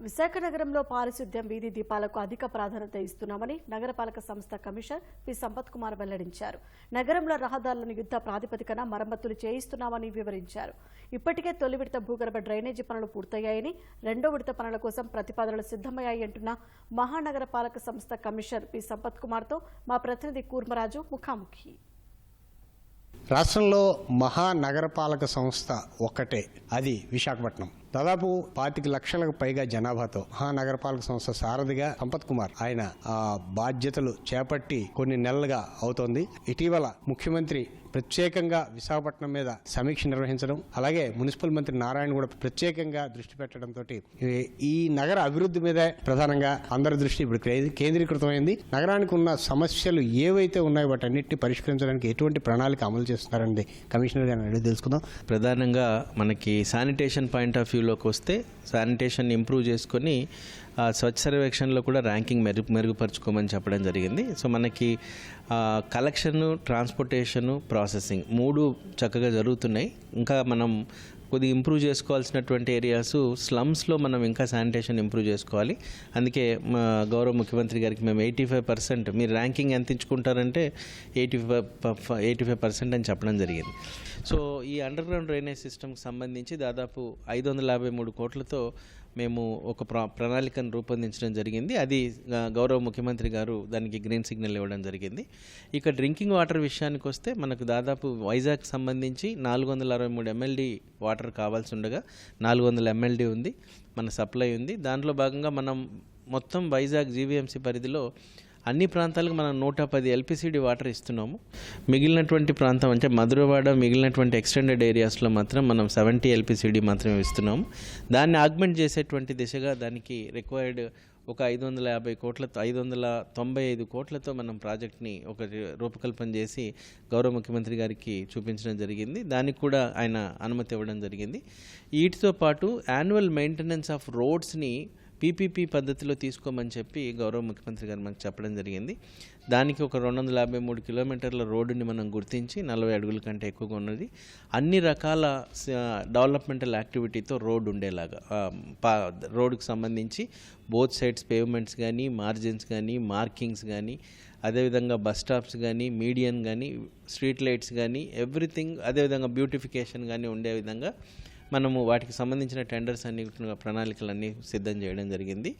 విశాఖ నగరంలో పారిశుద్ధ్యం వీధి దీపాలకు అధిక ప్రాధాన్యత ఇస్తున్నామని నగరపాలక సంస్థ కమిషనర్ పి. సంపత్ కుమార్ వెల్లడించారు. నగరంలో రహదారులను యుద్ధ ప్రాతిపదికన మరమ్మతులు చేయిస్తున్నామని వివరించారు. ఇప్పటికే తొలి విడత భూగర్భ డ్రైనేజీ పనులు పూర్తయ్యాయని రెండో విడత పనుల కోసం ప్రతిపాదనలు సిద్దమయ్యాయంటున్న అంటున్న సంస్థ కమిషనర్ పి. సంపత్ కుమార్తో మా ప్రతినిధి కూర్మరాజు ముఖాముఖి. రాష్ట్రంలో మహానగరపాలక సంస్థ ఒక్కటే అది విశాఖపట్నం. దాదాపు పాతిక లక్షలకు పైగా జనాభాతో మహానగరపాలక సంస్థ సారథిగా సంపత్ కుమార్ ఆయన ఆ బాధ్యతలు చేపట్టి కొన్ని నెలలుగా అవుతోంది. ఇటీవల ముఖ్యమంత్రి ప్రత్యేకంగా విశాఖపట్నం మీద సమీక్ష నిర్వహించడం అలాగే మున్సిపల్ మంత్రి నారాయణ కూడా ప్రత్యేకంగా దృష్టి పెట్టడంతో ఈ నగర అభివృద్ధి మీదే ప్రధానంగా అందరి దృష్టి ఇప్పుడు కేంద్రీకృతమైంది. నగరానికి ఉన్న సమస్యలు ఏవైతే ఉన్నాయో వాటన్నిటిని పరిష్కరించడానికి ఎటువంటి ప్రణాళిక అమలు చేస్తున్నారండి కమిషనర్ గారిని అడిగి తెలుసుకుందాం. ప్రధానంగా మనకి శానిటేషన్ పాయింట్ ఆఫ్ వ్యూలోకి వస్తే శానిటేషన్ ఇంప్రూవ్ చేసుకొని స్వచ్ఛ సర్వేక్షణలో కూడా ర్యాంకింగ్ మెరుగు మెరుగుపరుచుకోమని చెప్పడం జరిగింది. సో మనకి కలెక్షన్ ట్రాన్స్పోర్టేషను ప్రాసెసింగ్ మూడు చక్కగా జరుగుతున్నాయి. ఇంకా మనం కొద్దిగా ఇంప్రూవ్ చేసుకోవాల్సినటువంటి ఏరియాస్ స్లమ్స్లో మనం ఇంకా శానిటేషన్ ఇంప్రూవ్ చేసుకోవాలి. అందుకే మా గౌరవ ముఖ్యమంత్రి గారికి మేము ఎయిటీ ఫైవ్ పర్సెంట్ మీరు ర్యాంకింగ్ ఎంత ఇచ్చుకుంటారంటే eighty five eighty five percent అని చెప్పడం జరిగింది. సో ఈ అండర్ గ్రౌండ్ డ్రైనేజ్ సిస్టమ్కి సంబంధించి దాదాపు ఐదు వందల యాభై మూడు కోట్లతో మేము ఒక ప్ర ప్రణాళికను రూపొందించడం జరిగింది. అది గౌరవ ముఖ్యమంత్రి గారు దానికి గ్రీన్ సిగ్నల్ ఇవ్వడం జరిగింది. ఇక డ్రింకింగ్ వాటర్ విషయానికి వస్తే మనకు దాదాపు వైజాగ్ సంబంధించి నాలుగు వందల అరవై మూడు ఎంఎల్డి వాటర్ కావాల్సి ఉండగా నాలుగు వందల ఎంఎల్డి ఉంది. మన సప్లై ఉంది. దాంట్లో భాగంగా మనం మొత్తం వైజాగ్ జీవీఎంసీ పరిధిలో అన్ని ప్రాంతాలకు మనం నూట పది ఎల్పిసిడి వాటర్ ఇస్తున్నాము. మిగిలినటువంటి ప్రాంతం అంటే మధురవాడ మిగిలినటువంటి ఎక్స్టెండెడ్ ఏరియాస్లో మాత్రం మనం సెవెంటీ ఎల్పిసిడి మాత్రమే ఇస్తున్నాము. దాన్ని ఆగ్మెంట్ చేసేటువంటి దిశగా దానికి రిక్వైర్డ్ ఒక ఐదు వందల యాభై కోట్లతో ఐదు వందల తొంభై ఐదు కోట్లతో మనం ప్రాజెక్ట్ని ఒక రూపకల్పన చేసి గౌరవ ముఖ్యమంత్రి గారికి చూపించడం జరిగింది. దానికి కూడా ఆయన అనుమతి ఇవ్వడం జరిగింది. వీటితో పాటు యాన్యువల్ మెయింటెనెన్స్ ఆఫ్ రోడ్స్ని పీపీపీ పద్ధతిలో తీసుకోమని చెప్పి గౌరవ ముఖ్యమంత్రి గారు మనకు చెప్పడం జరిగింది. దానికి ఒక రెండు వందల యాభై మూడు కిలోమీటర్ల రోడ్డుని మనం గుర్తించి నలభై అడుగుల కంటే ఎక్కువగా ఉన్నది. అన్ని రకాల డెవలప్మెంటల్ యాక్టివిటీతో రోడ్డు ఉండేలాగా పా రోడ్డుకు సంబంధించి బోత్ సైడ్స్ పేవ్మెంట్స్ కానీ మార్జిన్స్ కానీ మార్కింగ్స్ కానీ అదేవిధంగా బస్ స్టాప్స్ కానీ మీడియన్ కానీ స్ట్రీట్ లైట్స్ కానీ ఎవ్రీథింగ్ అదేవిధంగా బ్యూటిఫికేషన్ కానీ ఉండే విధంగా మనము వాటికి సంబంధించిన టెండర్స్ అన్ని ప్రణాళికలన్నీ సిద్ధం చేయడం జరిగింది.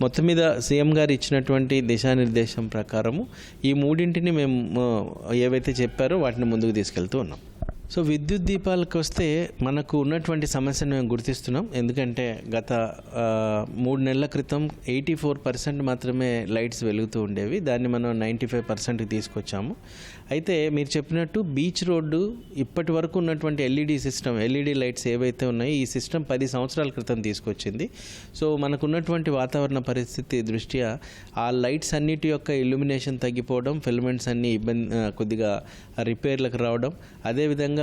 మొత్తం మీద సీఎం గారు ఇచ్చినటువంటి దిశానిర్దేశం ప్రకారము ఈ మూడింటిని మేము ఏవైతే చెప్పారో వాటిని ముందుకు తీసుకెళ్తూ ఉన్నాం. సో విద్యుత్ దీపాలకు వస్తే మనకు ఉన్నటువంటి సమస్యను మేము గుర్తిస్తున్నాం. ఎందుకంటే గత మూడు నెలల క్రితం ఎయిటీ ఫోర్ పర్సెంట్ మాత్రమే లైట్స్ వెలుగుతూ ఉండేవి. దాన్ని మనం నైంటీ ఫైవ్ పర్సెంట్కి తీసుకొచ్చాము. అయితే మీరు చెప్పినట్టు బీచ్ రోడ్డు ఇప్పటి వరకు ఉన్నటువంటి ఎల్ఈడి సిస్టమ్ ఎల్ఈడి లైట్స్ ఏవైతే ఉన్నాయో ఈ సిస్టమ్ పది సంవత్సరాల క్రితం తీసుకొచ్చింది. సో మనకున్నటువంటి వాతావరణ పరిస్థితి దృష్ట్యా ఆ లైట్స్ అన్నిటి యొక్క ఇల్యూమినేషన్ తగ్గిపోవడం ఫిలమెంట్స్ అన్ని ఇబ్బంది కొద్దిగా రిపేర్లకు రావడం అదేవిధంగా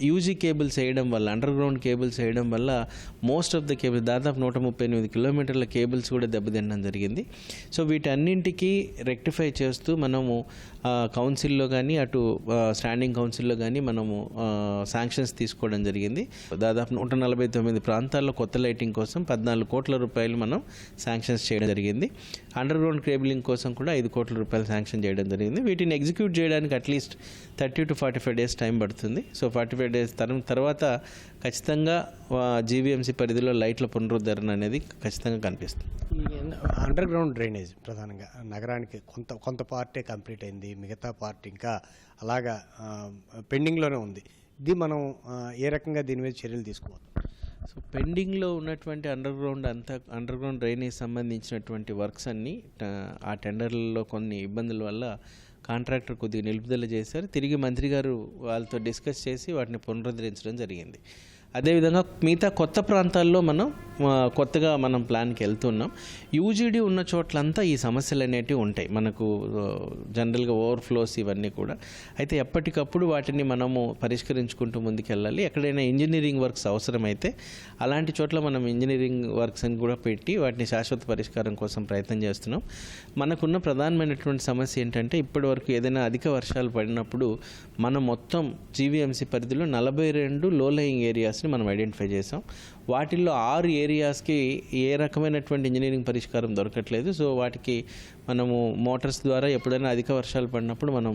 యూజీ కేబుల్స్ వేయడం వల్ల అండర్ గ్రౌండ్ కేబుల్స్ వేయడం వల్ల మోస్ట్ ఆఫ్ ద కేబుల్ దాదాపు నూట ముప్పై ఎనిమిది కిలోమీటర్ల కేబుల్స్ కూడా దెబ్బతినడం జరిగింది. సో వీటన్నింటికి రెక్టిఫై చేస్తూ మనము కౌన్సిల్లో కానీ అటు స్టాండింగ్ కౌన్సిల్లో కానీ మనము శాంక్షన్స్ తీసుకోవడం జరిగింది. దాదాపు నూట నలభై తొమ్మిది ప్రాంతాల్లో కొత్త లైటింగ్ కోసం పద్నాలుగు కోట్ల రూపాయలు మనం శాంక్షన్స్ చేయడం జరిగింది. అండర్ గ్రౌండ్ కేబులింగ్ కోసం కూడా ఐదు కోట్ల రూపాయలు శాంక్షన్ చేయడం జరిగింది. వీటిని ఎగ్జిక్యూట్ చేయడానికి at least thirty to forty five days time పడుతుంది. సో ఫార్టీ ఫైవ్ డేస్ తర్వాత ఖచ్చితంగా జీవీఎంసీ పరిధిలో లైట్ల పునరుద్ధరణ అనేది ఖచ్చితంగా కనిపిస్తుంది. అండర్ గ్రౌండ్ డ్రైనేజ్ ప్రధానంగా నగరానికి కొంత కొంత పార్టే కంప్లీట్ అయింది. మిగతా పార్ట్ ఇంకా అలాగా పెండింగ్లోనే ఉంది. ఇది మనం ఏ రకంగా దీని మీద చర్యలు తీసుకోవచ్చు సో పెండింగ్లో ఉన్నటువంటి అండర్ గ్రౌండ్ అంతా అండర్ గ్రౌండ్ డ్రైనేజ్ సంబంధించినటువంటి వర్క్స్ అన్నీ ఆ టెండర్లలో కొన్ని ఇబ్బందుల వల్ల కాంట్రాక్టర్ కొద్దిగా నిలుపుదల చేశారు. తిరిగి మంత్రి గారు వాళ్ళతో డిస్కస్ చేసి వాటిని పునరుద్ధరించడం జరిగింది. అదేవిధంగా మిగతా కొత్త ప్రాంతాల్లో మనం కొత్తగా మనం ప్లాన్కి వెళ్తున్నాం. యూజీడీ ఉన్న చోట్లంతా ఈ సమస్యలు అనేటివి ఉంటాయి. మనకు జనరల్గా ఓవర్ఫ్లోస్ ఇవన్నీ కూడా. అయితే ఎప్పటికప్పుడు వాటిని మనము పరిష్కరించుకుంటూ ముందుకెళ్ళాలి. ఎక్కడైనా ఇంజనీరింగ్ వర్క్స్ అవసరమైతే అలాంటి చోట్ల మనం ఇంజనీరింగ్ వర్క్స్ అని కూడా పెట్టి వాటిని శాశ్వత పరిష్కారం కోసం ప్రయత్నం చేస్తున్నాం. మనకున్న ప్రధానమైనటువంటి సమస్య ఏంటంటే ఇప్పటివరకు ఏదైనా అధిక వర్షాలు పడినప్పుడు మనం మొత్తం జీవీఎంసీ పరిధిలో నలభై రెండు లో లయింగ్ ఏరియాస్ని మనం ఐడెంటిఫై చేసాం వాటిల్లో ఆరు ఏరియాస్కి ఏ రకమైనటువంటి ఇంజనీరింగ్ పరిష్కారం దొరకట్లేదు. సో వాటికి మనము మోటార్స్ ద్వారా ఎప్పుడైనా అధిక వర్షాలు పడినప్పుడు మనం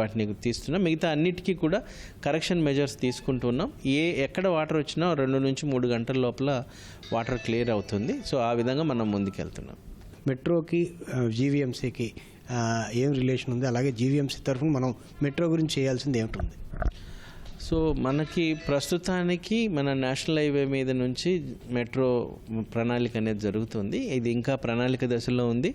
వాటిని తీస్తున్నాం. మిగతా అన్నిటికీ కూడా కరెక్షన్ మెజర్స్ తీసుకుంటున్నాం ఏ ఎక్కడ వాటర్ వచ్చినా రెండు నుంచి మూడు గంటల లోపల వాటర్ క్లియర్ అవుతుంది. సో ఆ విధంగా మనం ముందుకెళ్తున్నాం. మెట్రోకి జీవీఎంసీకి ఏం రిలేషన్ ఉంది? అలాగే జీవీఎంసీ తరఫున మనం మెట్రో గురించి చేయాల్సింది ఏమిటి సో మనకి ప్రస్తుతానికి మన నేషనల్ హైవే మీద నుంచి మెట్రో ప్రణాళిక అనేది జరుగుతుంది. ఇది ఇంకా ప్రణాళిక దశలో ఉంది.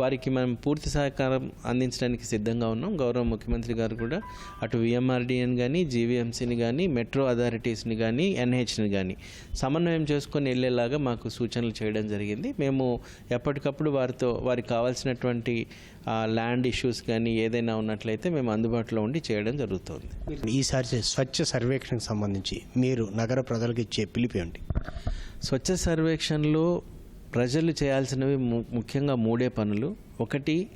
వారికి మనం పూర్తి సహకారం అందించడానికి సిద్ధంగా ఉన్నాం. గౌరవ ముఖ్యమంత్రి గారు కూడా అటు విఎంఆర్డిఎన్ కానీ జీవీఎంసీని కానీ మెట్రో అథారిటీస్ని కానీ ఎన్హెచ్ని కానీ సమన్వయం చేసుకొని వెళ్ళేలాగా మాకు సూచనలు చేయడం జరిగింది. మేము ఎప్పటికప్పుడు వారితో వారికి కావాల్సినటువంటి ల్యాండ్ ఇష్యూస్ కానీ ఏదైనా ఉన్నట్లయితే మేము అందుబాటులో ఉండి చేయడం జరుగుతుంది. ఈసారి స్వచ్ఛ సర్వేక్షణకు సంబంధించి మీరు నగర ప్రజలకు ఇచ్చే పిలిపి ఏంటి? స్వచ్ఛ సర్వేక్షణలో ప్రజలు చేయాల్సినవి ము- ముఖ్యంగా మూడే పనులు. ఒకటి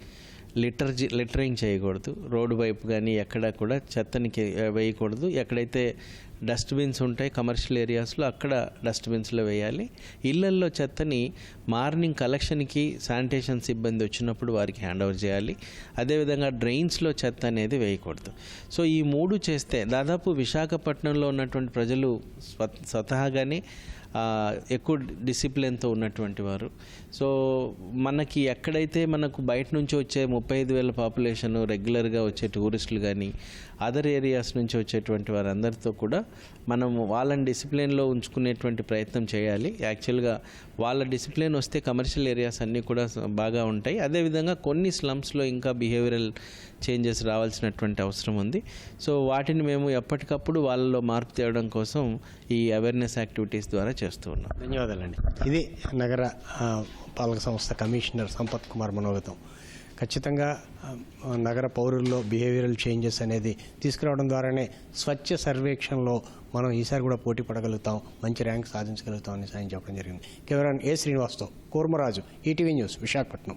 లిటర్ లిటరింగ్ చేయకూడదు. రోడ్డు వైపు కానీ ఎక్కడ కూడా చెత్తని వేయకూడదు. ఎక్కడైతే డస్ట్బిన్స్ ఉంటాయి కమర్షియల్ ఏరియాస్లో అక్కడ డస్ట్బిన్స్లో వేయాలి. ఇళ్ళల్లో చెత్తని మార్నింగ్ కలెక్షన్కి శానిటేషన్ సిబ్బంది వచ్చినప్పుడు వారికి హ్యాండ్ ఓవర్ చేయాలి. అదేవిధంగా డ్రైన్స్లో చెత్త అనేది వేయకూడదు. సో ఈ మూడు చేస్తే దాదాపు విశాఖపట్నంలో ఉన్నటువంటి ప్రజలు స్వ స్వతహాగానే ఎక్కువ డిసిప్లిన్తో ఉన్నటువంటి వారు. సో మనకి ఎక్కడైతే మనకు బయట నుంచి వచ్చే ముప్పై ఐదు వేల పాపులేషన్ రెగ్యులర్గా వచ్చే టూరిస్టులు కానీ అదర్ ఏరియాస్ నుంచి వచ్చేటువంటి వారందరితో కూడా మనం వాళ్ళని డిసిప్లిన్లో ఉంచుకునేటువంటి ప్రయత్నం చేయాలి. యాక్చువల్గా వాళ్ళ డిసిప్లిన్ వస్తే కమర్షియల్ ఏరియాస్ అన్నీ కూడా బాగా ఉంటాయి. అదేవిధంగా కొన్ని స్లమ్స్లో ఇంకా బిహేవియరల్ చేంజెస్ రావాల్సినటువంటి అవసరం ఉంది. సో వాటిని మేము ఎప్పటికప్పుడు వాళ్ళలో మార్పు తేవడం కోసం ఈ అవేర్నెస్ యాక్టివిటీస్ ద్వారా చేస్తూ ఉన్నాం. ధన్యవాదాలండి. ఇది నగర పాలక సంస్థ కమిషనర్ సంపత్ కుమార్ మనోగతం. ఖచ్చితంగా నగర పౌరుల్లో బిహేవియరల్ చేంజెస్ అనేది తీసుకురావడం ద్వారానే స్వచ్ఛ సర్వేక్షణలో మనం ఈసారి కూడా పోటీ పడగలుగుతాం మంచి ర్యాంక్ సాధించగలుగుతాం అని సాయం చెప్పడం జరిగింది. కెమెరాన్ ఏ శ్రీనివాస్తో కూర్మరాజు ఈటీవీ న్యూస్ విశాఖపట్నం.